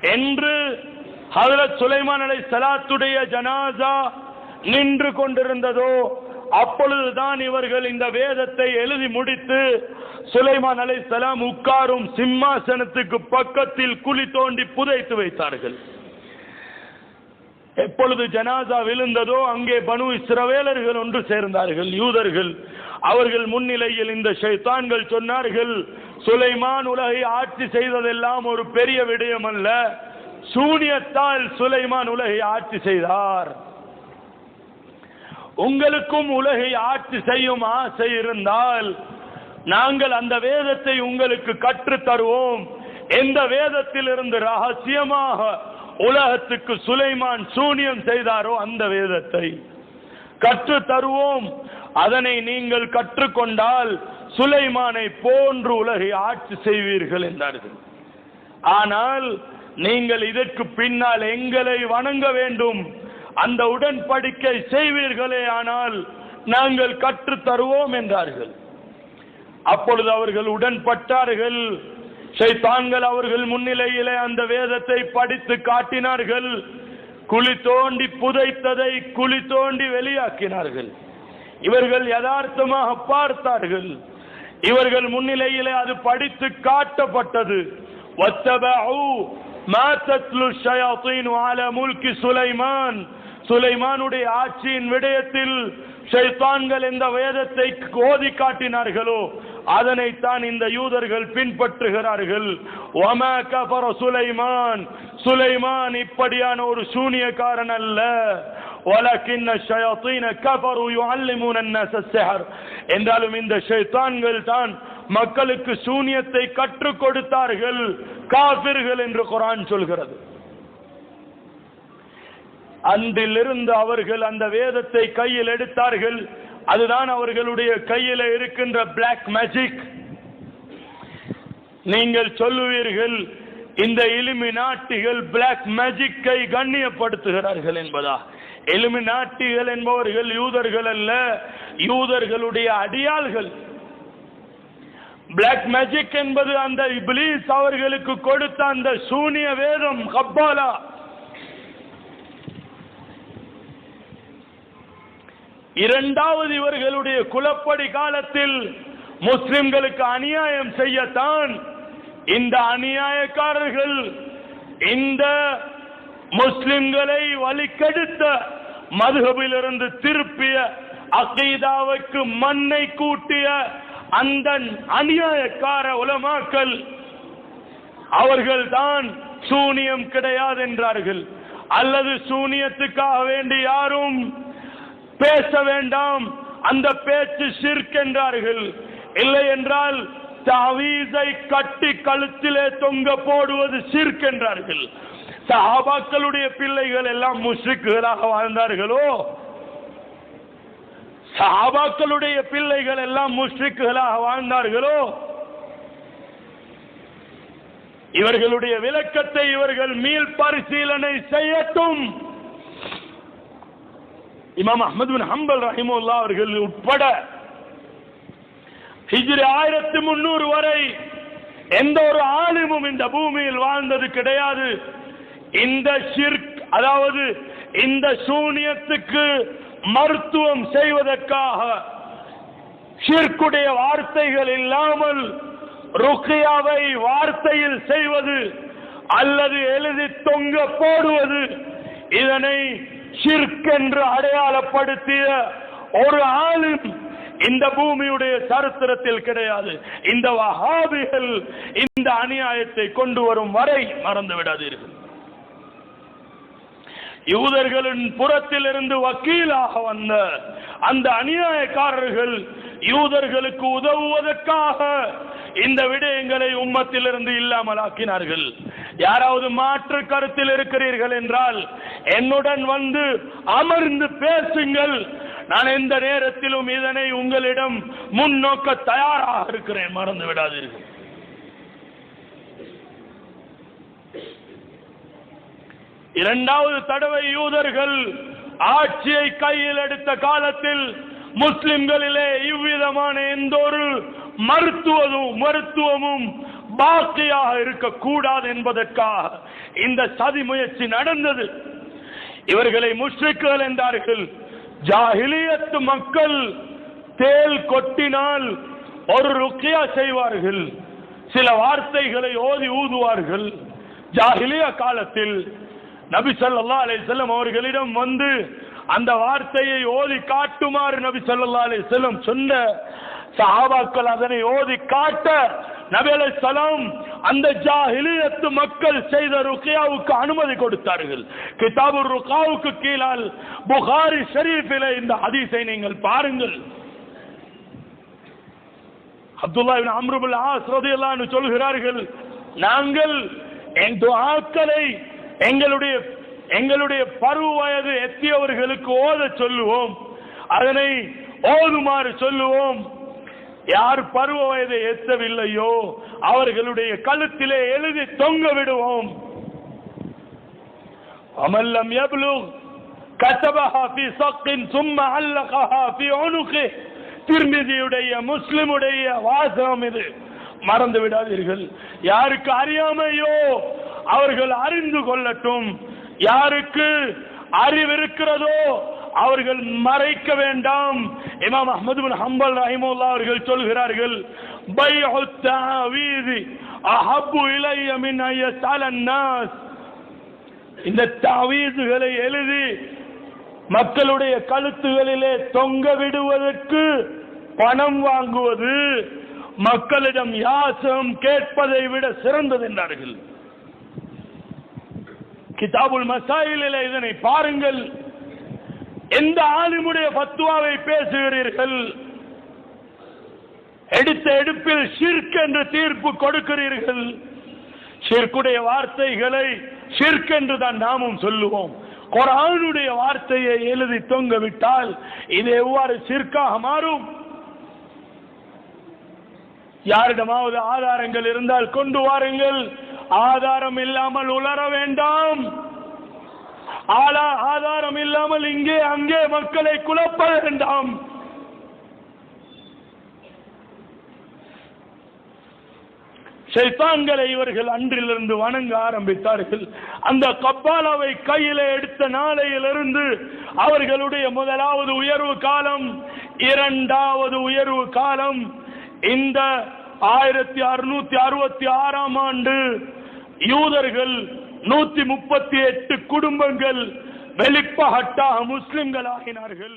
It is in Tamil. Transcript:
என்று ஹதரத் சுலைமான் அலை சலாத்துடைய ஜனாசா நின்று கொண்டிருந்ததோ அப்பொழுதுதான் இவர்கள் இந்த வேதத்தை எழுதி முடித்து சுலைமான் அலை சலாம் உட்காரும் சிம்மாசனத்துக்கு பக்கத்தில் குழி தோண்டி புதைத்து வைத்தார்கள். எப்பொழுது ஜனாசா விழுந்ததோ அங்கே பனு இஸ்ரவேலர்கள் ஒன்று சேர்ந்தார்கள் யூதர்கள். அவர்கள் முன்னிலையில் இந்த ஷைத்தான்கள் சொன்னார்கள் சுலைமான் உலகை ஆட்சி செய்ததெல்லாம் ஒரு பெரிய விடயம் அல்ல. சூனியத்தால் சுலைமான் உலகை ஆட்சி செய்தார். உங்களுக்கும் உலகை ஆட்சி செய்யும் ஆசை இருந்தால் நாங்கள் அந்த வேதத்தை உங்களுக்கு கற்றுத்தருவோம். எந்த வேதத்திலிருந்து ரகசியமாக உலகத்துக்கு சுலைமான் சூனியம் செய்தாரோ அந்த வேதத்தை. கற்று தருவோம். அதனை நீங்கள் கற்றுக்கொண்டால் சுலைமானை போன்று உலகை ஆட்சி செய்வீர்கள் என்றார்கள். ஆனால் நீங்கள் இதற்கு பின்னால் எங்களை வணங்க வேண்டும். அந்த உடன்படிக்கை செய்வீர்களே ஆனால் நாங்கள் கற்றுத் தருவோம் என்றார்கள். அப்பொழுது அவர்கள் உடன்பட்டார்கள். ஷைத்தான்கள் அவர்கள் முன்னிலையிலே அந்த வேதத்தை படித்து காட்டினார்கள். குழி தோண்டி புதைத்ததை குழி தோண்டி வெளியாக்கினார்கள். இவர்கள் யதார்த்தமாக பார்த்தார்கள். இவர்கள் முன்னிலையிலே அது படித்து காட்டப்பட்டது. சுலைமான். சுலைமானுடைய ஆட்சியின் விடயத்தில் ஷைத்தான்கள் இந்த வேதத்தை கோதி காட்டினார்களோ அதனைத்தான் இந்த யூதர்கள் பின்பற்றுகிறார்கள் ஒமா கபர சுலைமான் சுலைமான் இப்படியான ஒரு சூனியக்காரன் அல்ல ولكن الشياطين كفروا يعلمون الناس السحر என்றாலும் இந்த ஷைத்தான்கள் தான் மக்களுக்கு சூனியத்தை கற்றுக் கொடுத்தார்கள் காபிர்கள் என்று குரான் சொல்கிறது அன்றிலிருந்து அவர்கள் அந்த வேதத்தை கையில் எடுத்தார்கள் அதுதான் அவர்களுடைய கையில் இருக்கின்ற பிளாக் மேஜிக் நீங்கள் சொல்லுவீர்கள் இந்த எலுமி நாட்டிகள் பிளாக் மேஜிக்கை கண்ணியப்படுத்துகிறார்கள் என்பதா? எலுமி நாட்டிகள் என்பவர்கள் யூதர்கள் அல்ல யூதர்களுடைய அடியாள்கள். பிளாக் மேஜிக் என்பது அந்த இப்லீஸ் அவர்களுக்கு கொடுத்த அந்த சூனிய வேதம் கப்பாலா. இரண்டாவது இவர்களுடைய குலப்படி காலத்தில் முஸ்லிம்களுக்கு அநியாயம் செய்யத்தான். இந்த அநியாயக்காரர்கள் இந்த முஸ்லிம்களை வழிக்கெடுத்த மதுகபிலிருந்து திருப்பிய அகீதாவுக்கு மண்ணை கூட்டிய அந்த அநியாயக்கார உலமாக்கள் அவர்கள் தான் சூனியம் கிடையாது என்றார்கள். அல்லது சூனியத்துக்காக வேண்டி யாரும் பேச வேண்டாம். அந்த பேச்சு சிர்க் என்றார்கள் இல்லை என்றால் தவீசை கட்டி கழுத்திலே தொங்க போடுவது சிர்க் என்றார்கள் சஹாபாக்களுடைய பிள்ளைகள் எல்லாம் முஷ்ரிக்குகளாக வாழ்ந்தார்களோ? சஹாபாக்களுடைய பிள்ளைகள் எல்லாம் முஷ்ரிக்குகளாக வாழ்ந்தார்களோ? இவர்களுடைய விளக்கத்தை இவர்கள் மீள் பரிசீலனை செய்யட்டும். இமாம் அஹமது பின் ஹம்பல் ரஹிமுல்லா அவர்கள் உட்பட ஹிஜ்ரி ஆயிரத்தி முன்னூறு வரை எந்த ஒரு ஆலிமும் இந்த பூமியில் வாழ்ந்தது கிடையாது. இந்த ஷிர்க் அதாவது இந்த சூனியத்துக்கு மருத்துவம் செய்வதற்காக ஷிர்க்குடைய வார்த்தைகள் இல்லாமல் ருக்கியாவை வார்த்தையில் செய்வது அல்லது எழுதி தொங்க போடுவது இதனை சிற்கென்று அடையாளப்படுத்திய ஒரு ஆளும் இந்த பூமியுடைய சரித்திரத்தில் கிடையாது. இந்த வஹாபிகள் இந்த அநியாயத்தை கொண்டு வரும் வரை மறந்து விடாதீர்கள். யூதர்களின் புறத்திலிருந்து வக்கீலாக வந்த அந்த அநியாயக்காரர்கள் யூதர்களுக்கு உதவுவதற்காக இந்த விடயங்களை உம்மத்திலிருந்து இல்லாமல் ஆக்கினார்கள் யாராவது மாற்று கருத்தில் இருக்கிறீர்கள் என்றால் என்னுடன் வந்து அமர்ந்து பேசுங்கள். நான் எந்த நேரத்திலும் இதனை உங்களிடம் முன்னோக்க தயாராக இருக்கிறேன். மறந்து விடாதீர்கள். இரண்டாவது தடவை யூதர்கள் ஆட்சியை கையில் எடுத்த காலத்தில் முஸ்லிம்களிலே இவ்விதமான எந்த ஒரு மருத்துவமும் மருத்துவமும் பாக்கியாக இருக்கக்கூடாது என்பதற்காக இந்த சதி முயற்சி நடந்தது. இவர்களை முஷ்ரிக்குகள் என்றார்கள். ஜாஹிலியத்து மக்கள் தேல் கொட்டினால் ஒரு ருக்கியா செய்வார்கள். சில வார்த்தைகளை ஓதி ஊதுவார்கள். ஜாஹிலிய காலத்தில் நபி சொல்லா அலை செல்லம் அவர்களிடம் வந்து அந்த வார்த்தையை ஓதி காட்டுமாறு நபி சொல்லா அலை செல்லம் சொன்ன சஹாபாக்கள் அதனை ஓதி காட்ட நபேலை சலாம் அந்த ஜாஹிலியத்து மக்கள் செய்த ருக்கியாவுக்கு அனுமதி கொடுத்தார்கள். கிதாபு ருக்காவுக்கு கீழால் புகாரி ஷெரீஃபில இந்த ஹதீஸை நீங்கள் பாருங்கள். அப்துல்லா இப்னு அம்ரு என்று ஆஸ் சொல்கிறார்கள் நாங்கள் என் துஆக்களை எங்களுடைய எங்களுடைய பருவ வயது எத்தியவர்களுக்கு ஓத சொல்லுவோம். அதனை ஓதுமாறு சொல்லுவோம். யார் பருவ வயதை எத்தவில்லையோ அவர்களுடைய கழுத்திலே எழுதி தொங்க விடுவோம். அமல்லம் எவ்வளோ கசபஹா பி சொக்கின் சும்மா அல்லகஹா பி ஒனுக்கு திருமிதியுடைய முஸ்லிமுடைய வாசகம் இது. மறந்து விடாதீர்கள். யாருக்கு அறியாமையோ அவர்கள் அறிந்து கொள்ளட்டும். யாருக்கு அறிவிருக்கிறதோ அவர்கள் மறைக்க வேண்டாம். இமாம் அஹமது பின் ஹம்பல் ரஹிமுல்லா அவர்கள் சொல்கிறார்கள் அஹப்பு இலைய மின் ஐயஸ் இந்த தாவீதுகளை எழுதி மக்களுடைய கழுத்துகளிலே தொங்க விடுவதற்கு பணம் வாங்குவது மக்களிடம் யாசம் கேட்பதை விட சிறந்தது என்றார்கள். கிதாபுல் மசாயிலே இதனை பாருங்கள். எந்த ஆலிமுடைய பத்துவாவை பேசுகிறீர்கள்? எடுத்த எடுப்பில் ஷிர்க் என்று தீர்ப்பு கொடுக்கிறீர்கள். ஷிர்க்குடைய வார்த்தைகளை ஷிர்க் என்று தான் நாமும் சொல்லுவோம். குரானுடைய வார்த்தையை எழுதி தொங்க விட்டால் இது எவ்வாறு சிற்காக மாறும்? யாரிடமாவது ஆதாரங்கள் இருந்தால் கொண்டு வாருங்கள். ஆதாரம் இல்லாமல் உலர வேண்டாம். ஆளா ஆதாரம் இல்லாமல் இங்கே அங்கே மக்களை குழப்ப வேண்டாம். ஷைத்தான்களை இவர்கள் அன்றிலிருந்து வணங்க ஆரம்பித்தார்கள். அந்த கப்பாலாவை கையில எடுத்த நாளையிலிருந்து அவர்களுடைய முதலாவது உயர்வு காலம் இரண்டாவது உயர்வு காலம் இந்த ஆயிரத்தி அறுநூத்தி அறுபத்தி ஆறாம் ஆண்டு யூதர்கள் நூத்தி முப்பத்தி எட்டு குடும்பங்கள் வெளிப்பகட்டாக முஸ்லிம்கள் ஆகினார்கள்